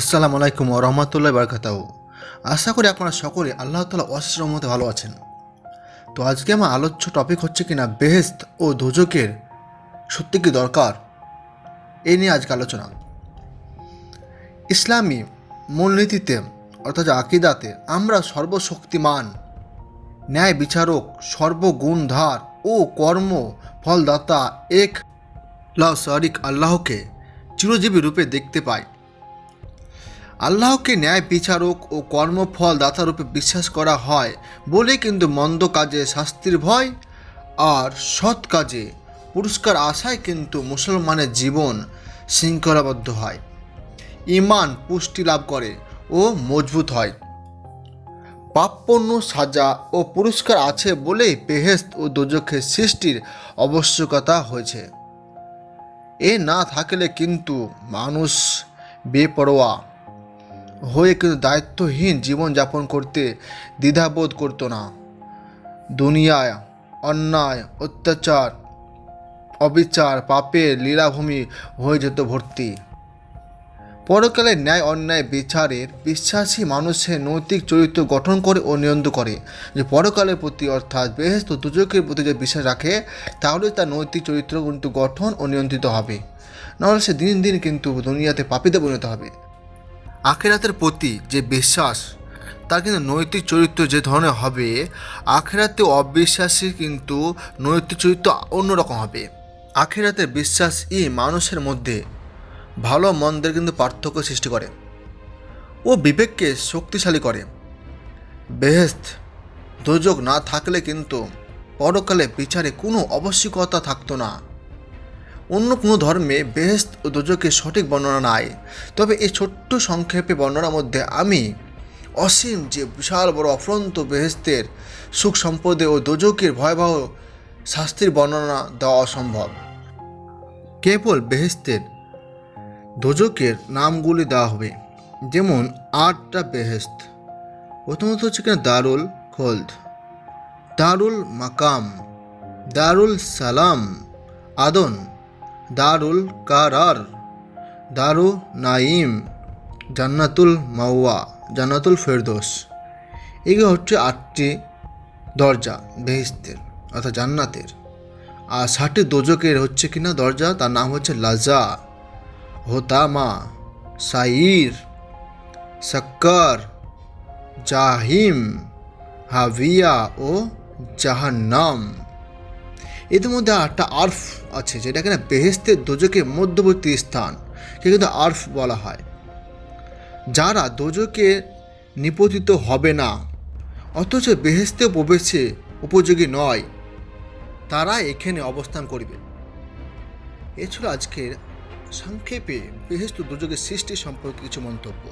আসসালামু আলাইকুম ও রহমতুল্লাহ বারকাতাও আশা করি আপনারা সকলে আল্লাহ তালা অশেষ রহমতে ভালো আছেন। তো আজকে আমার আলোচ্য টপিক হচ্ছে কিনা বেহেস্ত ও দোজকের সত্যি কি দরকার? এ নিয়ে আজকে আলোচনা। ইসলামী মূলনীতিতে অর্থাৎ আকিদাতে আমরা সর্বশক্তিমান, ন্যায় বিচারক, সর্বগুণধার ও কর্ম ফলদাতা এক লা শরিক আল্লাহকে চিরজীবী রূপে দেখতে পাই। আল্লাহকে ন্যায় বিচারক ও কর্মফল দাতারূপে বিশ্বাস করা হয় বলে কিন্তু মন্দ কাজে শাস্তির ভয় আর সৎ কাজে পুরস্কার আশায় কিন্তু মুসলমানের জীবন শৃঙ্খলাবদ্ধ হয়। ইমান পুষ্টি লাভ করে ও মজবুত হয়। পাপপণ্য, সাজা ও পুরস্কার আছে বলেই বেহেস্ত ও দোজখের সৃষ্টির আবশ্যকতা হয়েছে। এ না থাকলে কিন্তু মানুষ বেপরোয়া। হয়ে কিন্তু দায়িত্বহীন জীবনযাপন করতে দ্বিধাবোধ করতো না। দুনিয়ায় অন্যায়, অত্যাচার, অবিচার, পাপের লীলাভূমি হয়ে যেত ভর্তি। পরকালে ন্যায় অন্যায় বিচারের বিশ্বাসী মানুষের নৈতিক চরিত্র গঠন করে ও নিয়ন্ত্রণ করে। যে পরকালের প্রতি অর্থাৎ বেহেস্ত দুজকের প্রতি যে বিশ্বাস রাখে, তাহলে তার নৈতিক চরিত্র কিন্তু গঠন ও নিয়ন্ত্রিত হবে। নাহলে সে দিন দিন কিন্তু দুনিয়াতে পাপিতে পরিণত হবে। আখেরাতের প্রতি যে বিশ্বাস, তার কিন্তু নৈতিক চরিত্র যে ধরনের হবে, আখেরাতে অবিশ্বাসী কিন্তু নৈতিক চরিত্র অন্যরকম হবে। আখেরাতের ই মানুষের মধ্যে ভালো মন্দের কিন্তু পার্থক্য সৃষ্টি করে ও বিবেককে শক্তিশালী করে। বেহেস্ত দুযোগ না থাকলে কিন্তু পরকালে বিচারে কোনো আবশ্যকতা থাকতো না। অন্য কোনো ধর্মে বেহেস্ত ও দোজকের সঠিক বর্ণনা নাই। তবে এই ছোট্ট সংক্ষেপে বর্ণনার মধ্যে আমি, অসীম যে বিশাল বড় অফ্রন্ত বেহেস্তের সুখ সম্পদে ও দোজকের ভয়াবহ শাস্তির বর্ণনা দেওয়া অসম্ভব। কেবল বেহেস্তের দোজকের নামগুলি দেওয়া হবে, যেমন আটটা বেহেস্ত প্রথমত হচ্ছে কিনা দারুল খোলদ, দারুল মাকাম, দারুল সালাম, আদন দারুল কারার, দারু নাইম জান্নাতুল মাওয়া, জান্নাতুল ফেরদোস। এগুলো হচ্ছে আটটি দরজা বেহিস্তের অর্থাৎ জান্নাতের। আর ষাটটি দোজকের হচ্ছে কিনা দরজা, তার নাম হচ্ছে লাজা, হোতামা সাইর সাক্কার, জাহিম হাভিয়া ও জাহান্নাম। এদের মধ্যে একটা আর্ফ আছে, যেটা কিনা বেহেস্তের দোজকের মধ্যবর্তী স্থান কিন্তু আর্ফ বলা হয়। যারা দোজকে নিপতিত হবে না, অথচ বেহেস্তে প্রবেশে উপযোগী নয়, তারা এখানে অবস্থান করবে। এছাড়া আজকের সংক্ষেপে বেহেস্ত দুযোগের সৃষ্টি সম্পর্কে কিছু মন্তব্য।